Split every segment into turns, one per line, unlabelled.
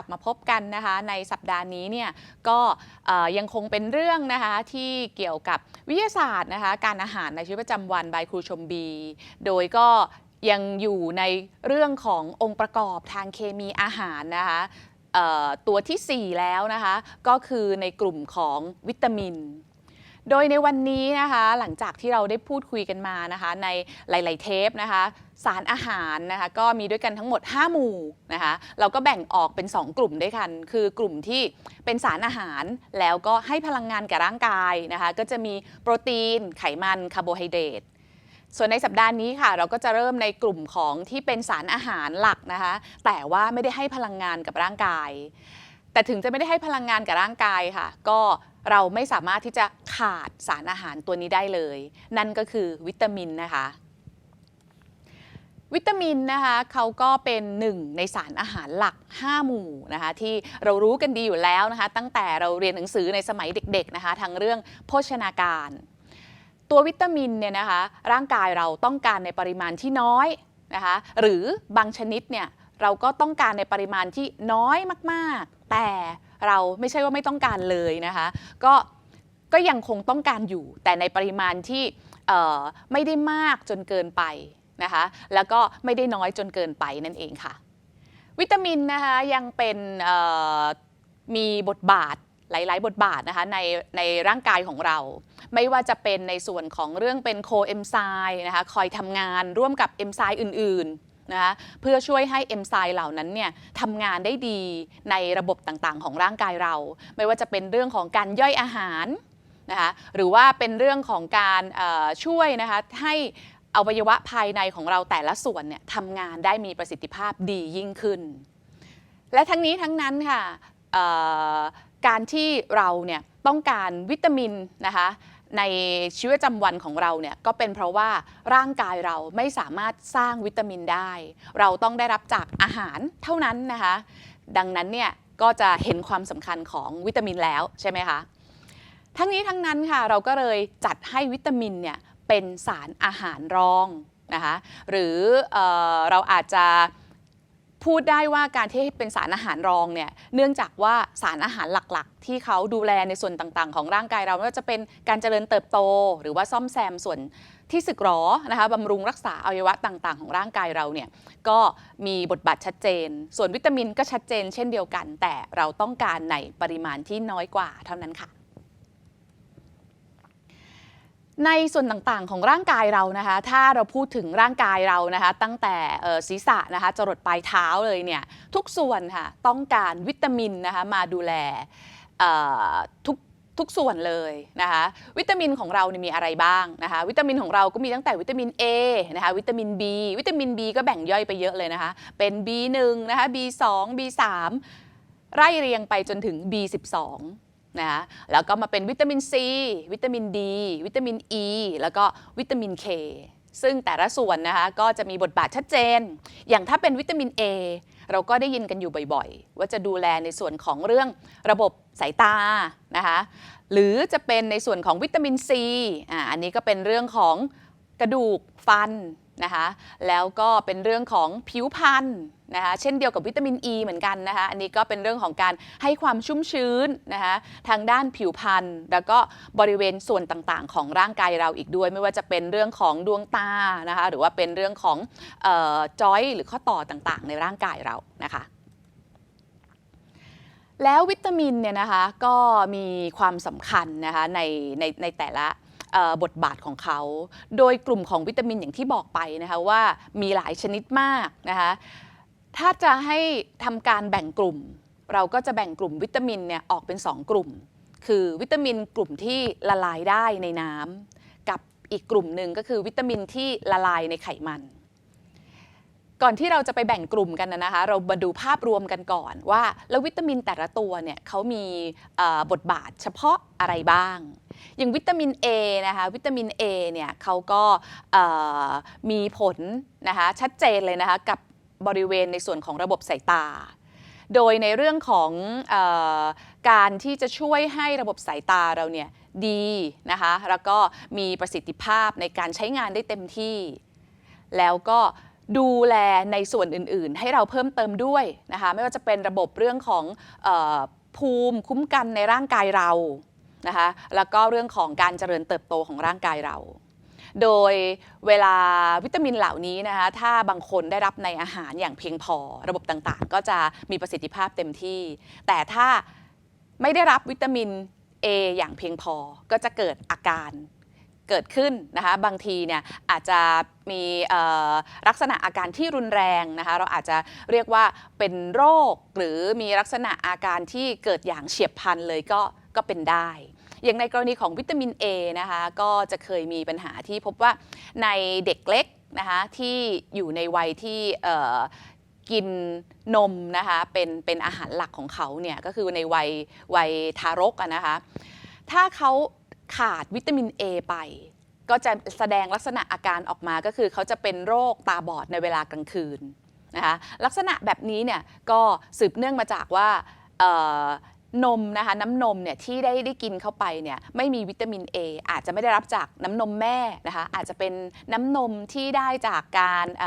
ลับมาพบกันนะคะในสัปดาห์นี้เนี่ยก็ยังคงเป็นเรื่องนะคะที่เกี่ยวกับวิทยาศาสตร์นะคะการอาหารในชีวิตประจำวันบายครูชมบี โดยก็ยังอยู่ในเรื่องขององค์ประกอบทางเคมีอาหารนะคะตัวทีสี่4 แล้วนะคะ ก็คือในกลุ่มของวิตามิน โดยในวันนี้นะคะหลังจากที่เราได้พูดคุยกันมานะคะในหลาย ๆ เทปนะคะสารอาหารนะคะก็มีด้วยกันทั้งหมด 5 หมู่นะคะเราก็แบ่งออกเป็น 2 กลุ่มด้วยกัน คือกลุ่มที่เป็นสารอาหารแล้วก็ให้พลังงานแก่ร่างกายนะคะก็จะมีโปรตีน ไขมันคาร์โบไฮเดรตส่วนในสัปดาห์นี้ค่ะเราก็จะเริ่มในกลุ่มของที่เป็นสารอาหารหลักนะคะแต่ว่าไม่ได้ให้พลังงานกับร่างกาย แต่ถึงจะไม่ได้ให้พลังงานกับร่างกายค่ะ ก็ เราไม่สามารถที่จะขาดสารอาหารตัวนี้ได้เลย นั่นก็คือวิตามินนะคะวิตามินนะคะเขาก็เป็นหนึ่งในสารอาหารหลัก 5 หมู่นะคะที่เรารู้กันดีอยู่แล้วนะคะตั้งแต่เราเรียนหนังสือในสมัยเด็กๆนะคะทางเรื่องโภชนาการ ตัววิตามินเนี่ยนะคะร่างกายเราต้องการในปริมาณที่น้อยนะคะหรือบางชนิดเนี่ยเราก็ต้องการในปริมาณที่น้อยมากๆ แต่ เราไม่ใช่ว่าไม่ต้องการเลยนะคะก็ก็ยังคงต้องการอยู่ แต่ในปริมาณที่ไม่ได้มากจนเกินไปนะคะแล้วก็ไม่ได้น้อยจนเกินไปนั่นเองค่ะ วิตามินนะคะยังเป็นมีบทบาทหลาย ๆ บทบาทนะคะในในร่างกายของเรา ไม่ว่าจะเป็นในส่วนของเรื่องเป็นโคเอนไซม์นะคะคอยทำงานร่วมกับเอนไซม์อื่น ๆ นะคะเพื่อช่วยให้เอนไซม์เหล่านั้นเนี่ยทำงานได้ดีในระบบต่างๆ ของร่างกายเรา ไม่ว่าจะเป็นเรื่องของการย่อยอาหารนะคะหรือว่าเป็นเรื่องของการช่วยนะคะให้อวัยวะภายในของเราแต่ละส่วนเนี่ยทำงานได้มีประสิทธิภาพดียิ่งขึ้น และทั้งนี้ทั้งนั้นค่ะการที่เราเนี่ยต้องการวิตามินนะคะ ในชีวิตประจำวันของเราเนี่ยก็เป็นเพราะว่าร่างกายเราไม่สามารถสร้างวิตามินได้ เราต้องได้รับจากอาหารเท่านั้นนะคะ ดังนั้นเนี่ยก็จะเห็นความสำคัญของวิตามินแล้วใช่ไหมคะ ทั้งนี้ทั้งนั้นค่ะเราก็เลยจัดให้วิตามินเนี่ยเป็นสารอาหารรองนะคะ หรือเออเราอาจจะ พูดได้ว่าการที่เป็นสารอาหารรองเนี่ยเนื่องจากว่าสารอาหารหลักๆ ที่เขาดูแลในส่วนต่างๆ ของร่างกายเราไม่ว่าจะเป็นการเจริญเติบโต หรือว่าซ่อมแซมส่วนที่สึกหรอนะคะบำรุงรักษาอวัยวะต่างๆ ของร่างกายเราเนี่ยก็มีบทบาทชัดเจน ส่วนวิตามินก็ชัดเจน เช่นเดียวกัน แต่เราต้องการในปริมาณที่น้อยกว่าเท่านั้นค่ะ ในส่วนต่างๆ ของร่างกายเรานะคะ ถ้าเราพูดถึงร่างกายเรานะคะ ตั้งแต่ศีรษะนะคะจรดปลายเท้าเลยเนี่ยทุกส่วนค่ะต้องการวิตามินนะคะมาดูแลทุกทุกส่วนเลยนะคะวิตามินของเราเนี่ยมีอะไรบ้างนะคะวิตามินของเราก็มีตั้งแต่วิตามิน A นะคะวิตามิน B วิตามิน B ก็แบ่งย่อยไปเยอะเลยนะคะเป็น B1 นะคะ B2 B3 ไล่เรียงไปจนถึง B12 นะคะแล้วก็มาเป็นวิตามิน C วิตามิน D วิตามิน E แล้วก็วิตามิน K ซึ่งแต่ละส่วนนะคะก็จะมีบทบาทชัดเจน อย่างถ้าเป็นวิตามิน A เราก็ได้ยินกันอยู่บ่อยๆ ว่าจะดูแลในส่วนของเรื่องระบบสายตานะคะหรือจะเป็นในส่วนของวิตามิน C อ่าอันนี้ก็เป็นเรื่องของกระดูกฟันนะคะแล้วก็เป็นเรื่องของผิวพรรณ นะคะเช่นเดียวกับวิตามิน E เหมือนกันนะคะอันนี้ก็เป็นเรื่องของการให้ความชุ่มชื้นนะคะทางด้านผิวพรรณแล้วก็บริเวณส่วนต่างๆ ของร่างกายเราอีกด้วย ไม่ว่าจะเป็นเรื่องของดวงตานะคะหรือว่าเป็นเรื่องของออจอยหรือข้อต่อต่างๆ ในร่างกายเรานะคะแล้ววิตามินเนี่ยนะคะก็มีความสำคัญนะคะในในในแต่ละบทบาทของเขา โดยกลุ่มของวิตามินอย่างที่บอกไปนะคะว่ามีหลายชนิดมากนะคะ ถ้าจะให้ทำการแบ่งกลุ่ม เราก็จะแบ่งกลุ่มวิตามินเนี่ยออกเป็น 2 กลุ่ม คือวิตามินกลุ่มที่ละลายได้ในน้ำกับอีกกลุ่มหนึ่งก็คือวิตามินที่ละลายในไขมัน ก่อนที่เราจะไปแบ่งกลุ่มกันนะคะ เรามาดูภาพรวมกันก่อนว่า แล้ววิตามินแต่ละตัวเนี่ยเขามีบทบาทเฉพาะอะไรบ้าง อย่างวิตามิน A นะคะวิตามิน A เนี่ยเขาก็มีผลนะคะชัดเจนเลยนะคะกับ บริเวณในส่วนของระบบสายตา โดยในเรื่องของออการที่จะช่วยให้ระบบสายตาเราเนี่ยดีนะคะแล้วก็มีประสิทธิภาพในการใช้งานได้เต็มที่ แล้วก็ดูแลในส่วนอื่น ๆ ให้เราเพิ่มเติมด้วยนะคะไม่ว่าจะเป็นระบบเรื่องของออภูมิคุ้มกันในร่างกายเรานะคะแล้วก็เรื่องของการเจริญเติบโตของร่างกายเรา โดยเวลาวิตามินเหล่านี้นะคะถ้าบางคนได้รับในอาหารอย่างเพียงพอ ระบบต่างๆ ก็จะมีประสิทธิภาพเต็มที่ แต่ถ้าไม่ได้รับวิตามิน A อย่างเพียงพอก็จะเกิดอาการเกิดขึ้นนะคะบางทีเนี่ยอาจจะมีลักษณะอาการที่รุนแรงนะคะเราอาจจะเรียกว่าเป็นโรค หรือมีลักษณะอาการที่เกิดอย่างเฉียบพลันเลยก็ก็เป็นได้ อย่างในกรณีของวิตามิน A นะคะก็จะเคยมีปัญหาที่พบว่าในเด็กเล็กนะคะที่อยู่ในวัยที่กินนมนะคะเป็นเป็นอาหารหลักของเขาเนี่ยก็คือในวัยวัยทารกนะคะถ้าเขาขาดวิตามิน A ไป ก็จะแสดงลักษณะอาการออกมาก็คือเขาจะเป็นโรคตาบอดในเวลากลางคืนนะคะลักษณะแบบนี้เนี่ยก็สืบเนื่องมาจากว่า นมนะคะน้ำนมเนี่ยที่ได้ได้กินเข้าไปเนี่ยไม่มีวิตามิน A อาจจะไม่ได้รับจากน้ำนมแม่นะคะอาจจะเป็นน้ำนมที่ได้จากการเ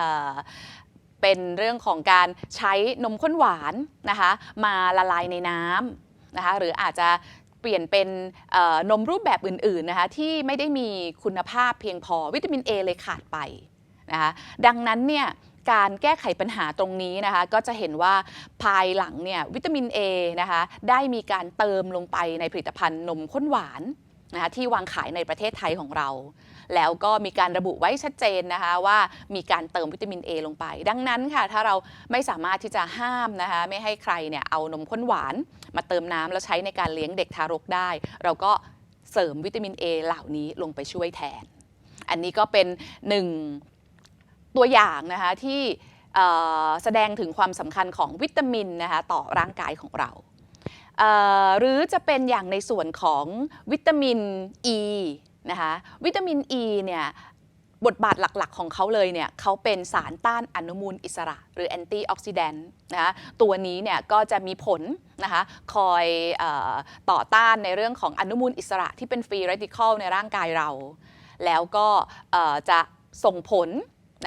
เป็นเรื่องของการใช้นมข้นหวานนะคะมาละลายในน้ำนะคะหรืออาจจะเปลี่ยนเป็นนมรูปแบบอื่นๆนะคะที่ไม่ได้มีคุณภาพเพียงพอวิตามิน A เลยขาดไปนะคะดังนั้นเนี่ย การแก้ไขปัญหาตรงนี้นะคะ ก็จะเห็นว่าภายหลังเนี่ยวิตามิน A นะคะได้มีการเติมลงไปในผลิตภัณฑ์นมข้นหวานนะคะที่วางขายในประเทศไทยของเรา แล้วก็มีการระบุไว้ชัดเจนนะคะว่ามีการเติมวิตามิน A ลงไป ดังนั้นค่ะถ้าเราไม่สามารถที่จะห้ามนะคะไม่ให้ใครเนี่ยเอานมข้นหวาน มาเติมน้ำแล้วใช้ในการเลี้ยงเด็กทารกได้ เราก็เสริมวิตามิน A เหล่านี้ลงไปช่วยแทน อันนี้ก็เป็นหนึ่ง ตัวอย่างนะคะที่แสดงถึงความสำคัญของวิตามินนะคะต่อร่างกายของเราเหรือจะเป็นอย่างในส่วนของวิตามิน E นะคะวิตามิน E เนี่ยบทบาทหลักๆ ของเขาเลยเนี่ยเขาเป็นสารต้านอนุมูลอิสระ หรือแอนตี้ออกซิแดนต์นะคะตัวนี้เนี่ยก็จะมีผลนะคะคอยอต่อต้านในเรื่องของอนุมูลอิสระที่เป็นฟรีเรดิคอลในร่างกายเรา แล้วก็จะส่งผล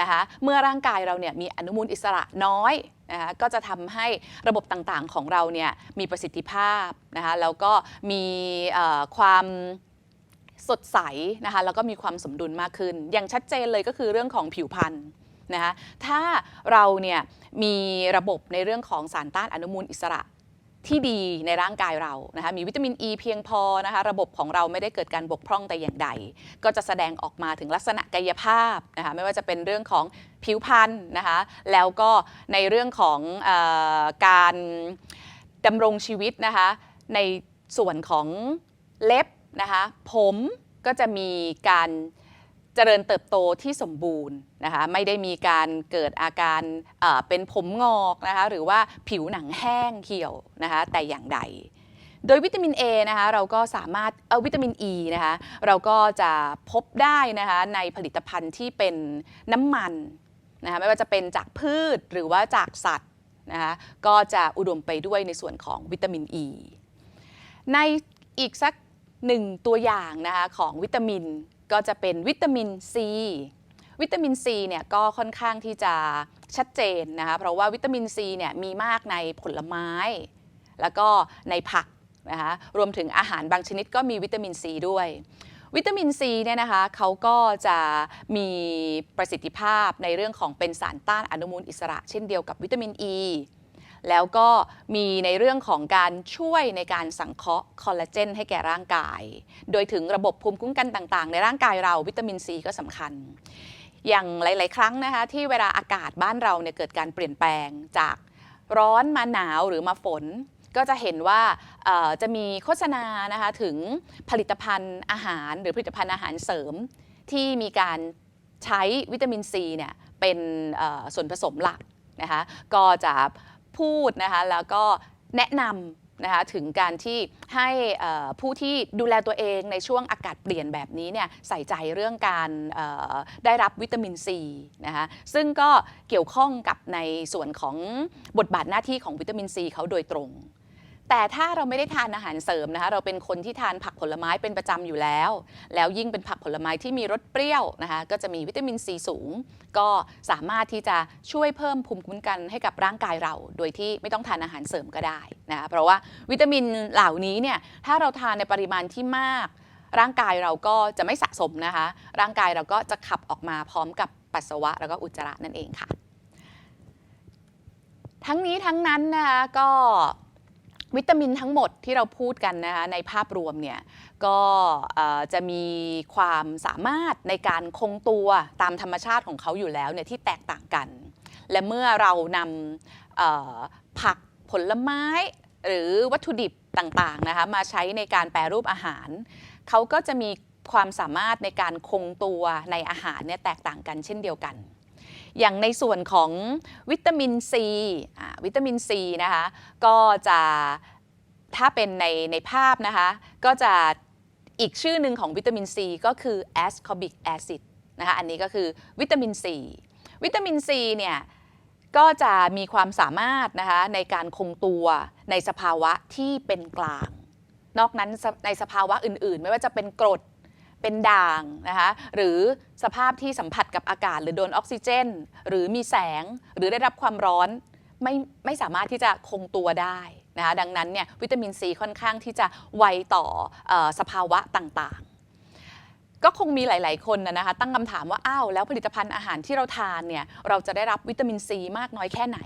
นะคะเมื่อร่างกายเราเนี่ยมีอนุมูลอิสระน้อยนะคะก็จะทำให้ระบบต่างๆของเราเนี่ยมีประสิทธิภาพนะคะแล้วก็มีความสดใสนะคะแล้วก็มีความสมดุลมากขึ้น อย่างชัดเจนเลยก็คือเรื่องของผิวพรรณนะคะถ้าเราเนี่ยมีระบบในเรื่องของสารต้านอนุมูลอิสระ ที่ดีในร่างกายเรานะคะมีวิตามินอ e ีเพียงพอนะคะระบบของเราไม่ได้เกิดการบกพร่องแต่อย่างใด ก็จะแสดงออกมาถึงลักษณะกายภาพนะคะไม่ว่าจะเป็นเรื่องของผิวพรรณนะคะแล้วก็ในเรื่องของออการดำรงชีวิตนะคะในส่วนของเล็บนะคะผมก็จะมีการ เจริญเติบโตที่สมบูรณ์นะคะไม่ได้มีการเกิดอาการเป็นผมงอกนะคะหรือว่าผิวหนังแห้งเหี่ยวนะคะแต่อย่างใด โดยวิตามิน A นะคะเราก็สามารถเออวิตามิน E นะคะเราก็จะพบได้นะคะในผลิตภัณฑ์ที่เป็นน้ำมันนะคะไม่ว่าจะเป็นจากพืชหรือว่าจากสัตว์นะคะก็จะอุดมไปด้วยในส่วนของวิตามิน E ในอีกสักหนึ่งตัวอย่างนะคะของวิตามิน ก็จะเป็นวิตามิน C วิตามิน C เนี่ยก็ค่อนข้างที่จะชัดเจนนะคะเพราะว่าวิตามิน C เนี่ยมีมากในผลไม้ แล้วก็ในผักนะคะรวมถึงอาหารบางชนิดก็มีวิตามิน C ด้วย วิตามิน C เนี่ยนะคะเขาก็จะมีประสิทธิภาพในเรื่องของเป็นสารต้านอนุมูลอิสระ เช่นเดียวกับวิตามิน E แล้วก็มีในเรื่องของการช่วยในการสังเคราะห์คอลลาเจนให้แก่ร่างกาย โดยถึงระบบภูมิคุ้มกันต่างๆ ในร่างกายเราวิตามินซีก็สำคัญ อย่างหลาย ๆ ครั้งนะคะที่เวลาอากาศบ้านเราเนี่ยเกิดการเปลี่ยนแปลงจากร้อนมาหนาวหรือมาฝนก็จะเห็นว่าจะมีโฆษณานะคะถึงผลิตภัณฑ์อาหารหรือผลิตภัณฑ์อาหารเสริม ที่มีการใช้วิตามินซีเนี่ยเป็นส่วนผสมหลักนะคะก็จะ พูดนะคะแล้วก็แนะนำนะคะถึงการที่ให้ผู้ที่ดูแลตัวเองในช่วงอากาศเปลี่ยนแบบนี้เนี่ยใส่ใจเรื่องการได้รับวิตามินซีนะคะซึ่งก็เกี่ยวข้องกับในส่วนของบทบาทหน้าที่ของวิตามินซีเขาโดยตรง แต่ถ้าเราไม่ได้ทานอาหารเสริมนะคะเราเป็นคนที่ทานผักผลไม้เป็นประจำอยู่แล้ว แล้วยิ่งเป็นผักผลไม้ที่มีรสเปรี้ยวนะคะก็จะมีวิตามินซีสูง ก็สามารถที่จะช่วยเพิ่มภูมิคุ้มกันให้กับร่างกายเรา โดยที่ไม่ต้องทานอาหารเสริมก็ได้นะคะเพราะว่าวิตามินเหล่านี้เนี่ยถ้าเราทานในปริมาณที่มาก ร่างกายเราก็จะไม่สะสมนะคะ ร่างกายเราก็จะขับออกมาพร้อมกับปัสสาวะแล้วก็อุจจาระนั่นเองค่ะ ทั้งนี้ทั้งนั้นนะคะก็ วิตามินทั้งหมดที่เราพูดกันนะคะในภาพรวมเนี่ยก็จะมีความสามารถในการคงตัวตามธรรมชาติของเขาอยู่แล้วเนี่ยที่แตกต่างกัน และเมื่อเรานำผักผลไม้หรือวัตถุดิบต่างๆนะคะมาใช้ในการแปรรูปอาหาร เขาก็จะมีความสามารถในการคงตัวในอาหารเนี่ยแตกต่างกันเช่นเดียวกัน อย่างในส่วนของวิตามินซีวิตามินซีนะคะก็จะถ้าเป็นในในภาพนะคะก็จะอีกชื่อหนึ่งของวิตามินซีก็คือ ascorbic acid นะคะอันนี้ก็คือวิตามินซีวิตามินซีเนี่ยก็จะมีความสามารถนะคะในการคงตัวในสภาวะที่เป็นกลาง นอกนั้นในสภาวะอื่นๆ ไม่ว่าจะเป็นกรด เป็นด่างนะคะหรือสภาพที่สัมผัสกับอากาศ หรือโดนออกซิเจน หรือมีแสงหรือได้รับความร้อนไม่ไม่สามารถที่จะคงตัวได้นะคะดังนั้นเนี่ยวิตามินซีค่อนข้างที่จะไวต่ออสภาวะต่างๆ ก็คงมีหลาย ๆ คนนะคะตั้งคำถามว่า อ้าว แล้วผลิตภัณฑ์อาหารที่เราทานเนี่ยเราจะได้รับวิตามินซีมากน้อยแค่ไหน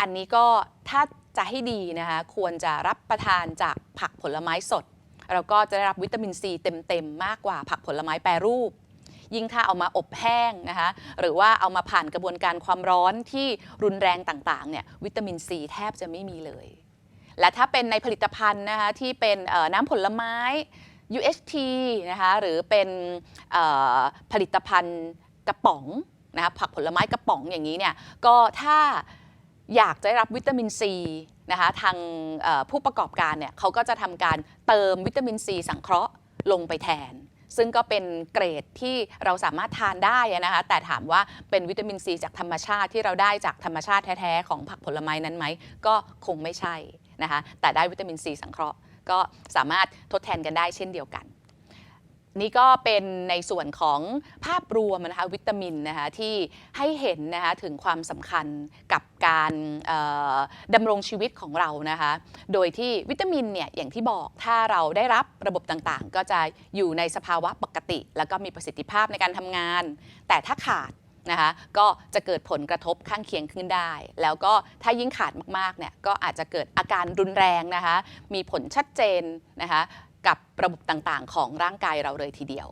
อันนี้ก็ถ้าจะให้ดีนะคะควรจะรับประทานจากผักผลไม้สด เราก็จะได้รับวิตามินซีเต็มๆ มากกว่าผักผลไม้แปรรูป ยิ่งถ้าเอามาอบแห้งนะคะหรือว่าเอามาผ่านกระบวนการความร้อนที่รุนแรงต่างๆเนี่ยวิตามินซีแทบจะไม่มีเลย และถ้าเป็นในผลิตภัณฑ์นะคะที่เป็นน้ำผลไม้ UHT นะคะหรือเป็นผลิตภัณฑ์กระป๋องนะคะผักผลไม้กระป๋องอย่างนี้เนี่ยก็ถ้า อยากจะได้รับวิตามินซีนะคะทางผู้ประกอบการเนี่ยเขาก็จะทำการเติมวิตามินซีสังเคราะห์ลงไปแทน ซึ่งก็เป็นเกรดที่เราสามารถทานได้นะคะแต่ถามว่าเป็นวิตามินซีจากธรรมชาติที่เราได้จากธรรมชาติแท้ๆของผักผลไม้นั้นไหมก็คงไม่ใช่นะคะแต่ได้วิตามินซีสังเคราะห์ก็สามารถทดแทนกันได้เช่นเดียวกัน นี่ก็เป็นในส่วนของภาพรวมนะคะวิตามินนะคะที่ให้เห็นนะคะถึงความสำคัญกับการดำรงชีวิตของเรานะคะโดยที่วิตามินเนี่ยอย่างที่บอกถ้าเราได้รับระบบต่างๆ ก็จะอยู่ในสภาวะปกติ แล้วก็มีประสิทธิภาพในการทำงาน แต่ถ้าขาดนะคะก็จะเกิดผลกระทบข้างเคียงขึ้นได้ แล้วก็ถ้ายิ่งขาดมากๆเนี่ยก็อาจจะเกิดอาการรุนแรงนะคะมีผลชัดเจนนะคะ กับระบบต่างๆ ของร่างกายเราเลยทีเดียว